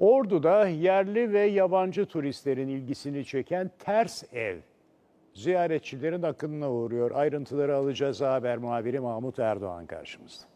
Ordu'da yerli ve yabancı turistlerin ilgisini çeken ters ev ziyaretçilerin akınına uğruyor. Ayrıntıları alacağız haber muhabiri Mahmut Erdoğan karşımızda.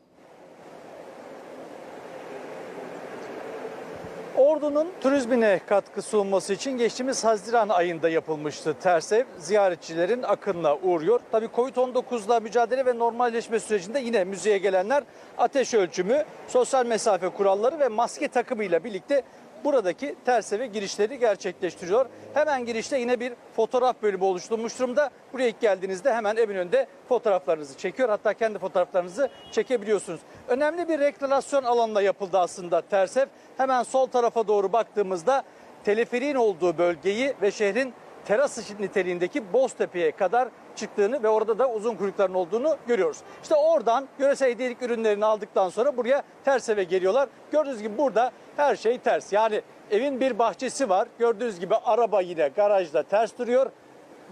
Ordu'nun turizmine katkı sunması için geçtiğimiz Haziran ayında yapılmıştı ters ev. Ziyaretçilerin akınına uğruyor. Tabii Covid-19'la mücadele ve normalleşme sürecinde yine müzeye gelenler ateş ölçümü, sosyal mesafe kuralları ve maske takımıyla birlikte buradaki ters eve girişleri gerçekleştiriyor. Hemen girişte yine bir fotoğraf bölümü oluşturulmuş durumda. Buraya ilk geldiğinizde hemen evin önünde fotoğraflarınızı çekiyor. Hatta kendi fotoğraflarınızı çekebiliyorsunuz. Önemli bir rekreasyon alanına yapıldı aslında ters ev. Hemen sol tarafa doğru baktığımızda teleferiğin olduğu bölgeyi ve şehrin teras niteliğindeki Boztepe'ye kadar çıktığını ve orada da uzun kuyrukların olduğunu görüyoruz. İşte oradan yöresel hediyelik ürünlerini aldıktan sonra buraya ters eve geliyorlar. Gördüğünüz gibi burada her şey ters. Yani evin bir bahçesi var. Gördüğünüz gibi araba yine garajda ters duruyor.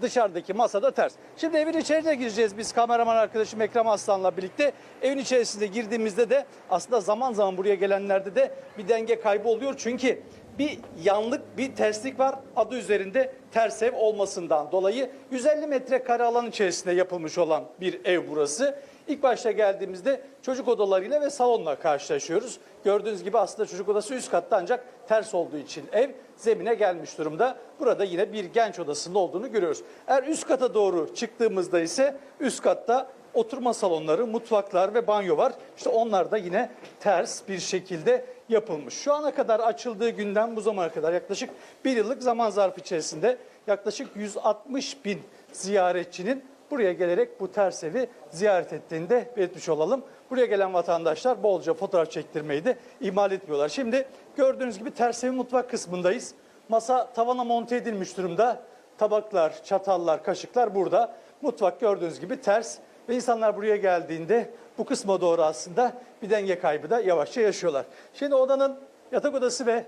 Dışarıdaki masada ters. Şimdi evin içerisine gireceğiz biz kameraman arkadaşım Ekrem Aslan'la birlikte. Evin içerisinde girdiğimizde de aslında zaman zaman buraya gelenlerde de bir denge kaybı oluyor. Çünkü bir yanlık, bir terslik var. Adı üzerinde ters ev olmasından dolayı 150 metrekare alan içerisinde yapılmış olan bir ev burası. İlk başta geldiğimizde çocuk odalarıyla ve salonla karşılaşıyoruz. Gördüğünüz gibi aslında çocuk odası üst katta ancak ters olduğu için ev zemine gelmiş durumda. Burada yine bir genç odasının olduğunu görüyoruz. Eğer üst kata doğru çıktığımızda ise üst katta oturma salonları, mutfaklar ve banyo var. İşte onlar da yine ters bir şekilde yapılmış. Şu ana kadar açıldığı günden bu zamana kadar yaklaşık bir yıllık zaman zarfı içerisinde yaklaşık 160 bin ziyaretçinin buraya gelerek bu ters evi ziyaret ettiğini de belirtmiş olalım. Buraya gelen vatandaşlar bolca fotoğraf çektirmeyi de ihmal etmiyorlar. Şimdi gördüğünüz gibi ters evin mutfak kısmındayız. Masa tavana monte edilmiş durumda. Tabaklar, çatallar, kaşıklar burada. Mutfak gördüğünüz gibi ters ve insanlar buraya geldiğinde bu kısma doğru aslında bir denge kaybı da yavaşça yaşıyorlar. Şimdi odanın yatak odası ve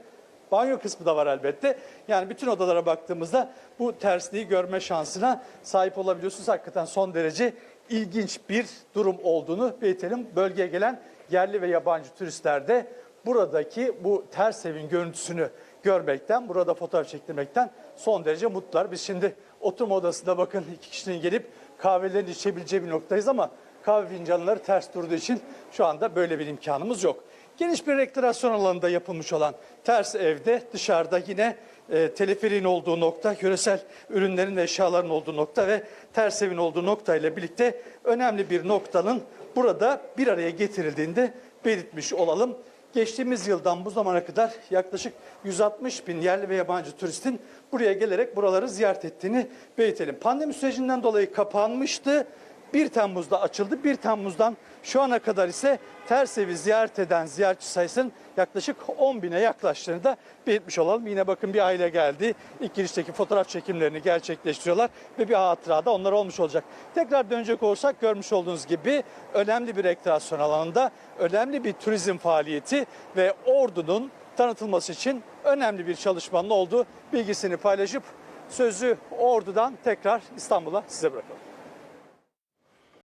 banyo kısmı da var elbette. Yani bütün odalara baktığımızda bu tersliği görme şansına sahip olabiliyorsunuz. Hakikaten son derece ilginç bir durum olduğunu belirtelim. Bölgeye gelen yerli ve yabancı turistler de buradaki bu ters evin görüntüsünü görmekten, burada fotoğraf çektirmekten son derece mutlular. Biz şimdi oturma odasında bakın iki kişinin gelip kahvelerini içebileceği bir noktayız ama kahve fincanları ters durduğu için şu anda böyle bir imkanımız yok. Geniş bir rekreasyon alanında yapılmış olan ters evde dışarıda yine e, teleferiğin olduğu nokta, yöresel ürünlerin ve eşyaların olduğu nokta ve ters evin olduğu nokta ile birlikte önemli bir noktanın burada bir araya getirildiğinde belirtmiş olalım. Geçtiğimiz yıldan bu zamana kadar yaklaşık 160 bin yerli ve yabancı turistin buraya gelerek buraları ziyaret ettiğini belirtelim. Pandemi sürecinden dolayı kapanmıştı. 1 Temmuz'da açıldı. 1 Temmuz'dan şu ana kadar ise Tersevi ziyaret eden ziyaretçi sayısının yaklaşık 10 bine yaklaştığını da belirtmiş olalım. Yine bakın bir aile geldi. İlk girişteki fotoğraf çekimlerini gerçekleştiriyorlar ve bir hatıra da onlar olmuş olacak. Tekrar dönecek olursak görmüş olduğunuz gibi önemli bir rekreasyon alanında önemli bir turizm faaliyeti ve ordunun tanıtılması için önemli bir çalışmanın olduğu bilgisini paylaşıp sözü ordudan tekrar İstanbul'a size bırakalım.